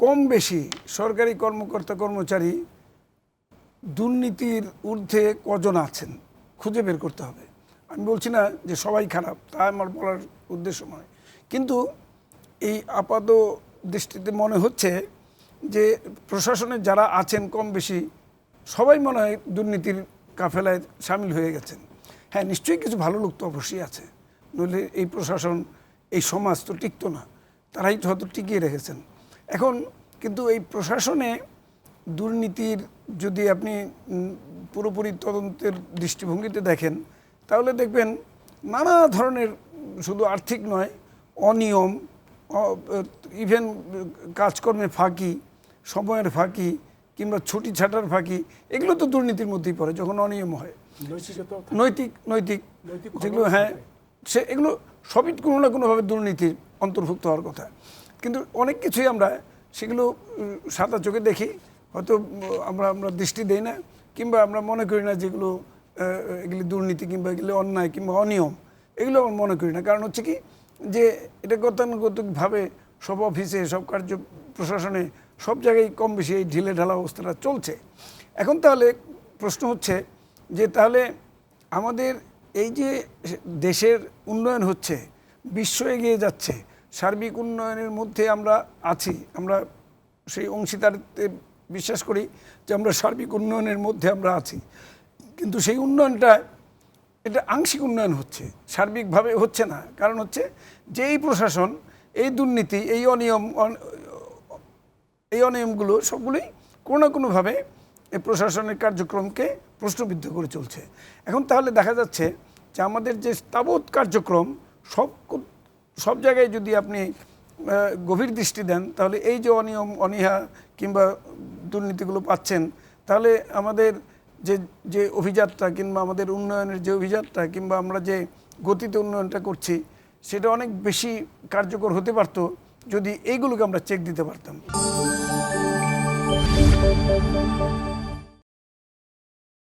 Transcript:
কম বেশি সরকারি কর্মকর্তা কর্মচারী দুর্নীতির ঊর্ধ্বে কজন আছেন খুঁজে বের করতে হবে। আমি বলছি না যে সবাই খারাপ, তা আমার বলার উদ্দেশ্য নয়। কিন্তু এই আপাত দৃষ্টিতে মনে হচ্ছে যে প্রশাসনে যারা আছেন কম বেশি, সবাই মনে হয় দুর্নীতির কাফেলায় সামিল হয়ে গেছেন। হ্যাঁ নিশ্চয়ই কিছু ভালো লোক তো অবশ্যই আছে, নইলে এই প্রশাসন, এই সমাজ তো টিকতো না, তারাই হয়তো টিকিয়ে রেখেছেন। এখন কিন্তু এই প্রশাসনে দুর্নীতির যদি আপনি পুরোপুরি তদন্তের দৃষ্টিভঙ্গিতে দেখেন তাহলে দেখবেন নানা ধরনের শুধু আর্থিক নয় অনিয়ম ইভেন কাজকর্মে ফাঁকি সময়ের ফাঁকি কিংবা ছুটি ছাটার ফাঁকি এগুলো তো দুর্নীতির মধ্যেই পড়ে যখন অনিয়ম হয়। নৈতিক নৈতিক যেগুলো হ্যাঁ সে এগুলো সবই কোনো না কোনোভাবে দুর্নীতির অন্তর্ভুক্ত হওয়ার কথা। কিন্তু অনেক কিছুই আমরা সেগুলো সাদা চোখে দেখি। হয়তো আমরা আমরা দৃষ্টি দেই না, কিংবা আমরা মনে করি না যেগুলো এগুলি দুর্নীতি কিংবা এগুলি অন্যায় কিংবা অনিয়ম, এগুলো আমরা মনে করি না। কারণ হচ্ছে কি, যে এটা গতানুগতিকভাবে সব অফিসে, সব কার্য প্রশাসনে, সব জায়গায় কম বেশি এই ঢিলে ঢালা অবস্থাটা চলছে। এখন তাহলে প্রশ্ন হচ্ছে যে তাহলে আমাদের এই যে দেশের উন্নয়ন হচ্ছে, বিশ্ব এগিয়ে যাচ্ছে সার্বিক উন্নয়নের মধ্যে আমরা আছি, আমরা সেই অংশীদারিত্বে বিশ্বাস করি যে আমরা সার্বিক উন্নয়নের মধ্যে আমরা আছি। কিন্তু সেই উন্নয়নটা, এটা আংশিক উন্নয়ন হচ্ছে, সার্বিকভাবে হচ্ছে না। কারণ হচ্ছে যে এই প্রশাসন, এই দুর্নীতি, এই অনিয়ম, অন- এই অনিয়মগুলো সবগুলোই কোনো না কোনোভাবে এই প্রশাসনের কার্যক্রমকে প্রশ্নবিদ্ধ করে চলছে। এখন তাহলে দেখা যাচ্ছে যে আমাদের যে তাবৎ কার্যক্রম, সব সব জায়গায় যদি আপনি গভীর দৃষ্টি দেন, তাহলে এই যে অনিয়ম, অনীহা কিংবা দুর্নীতিগুলো পাচ্ছেন, তাহলে আমাদের যে যে অভিযাত্রা কিংবা আমাদের উন্নয়নের যে অভিযাত্রা কিংবা আমরা যে গতিতে উন্নয়নটা করছি, সেটা অনেক বেশি কার্যকর হতে পারতো যদি এইগুলোকে আমরা চেক দিতে পারতাম।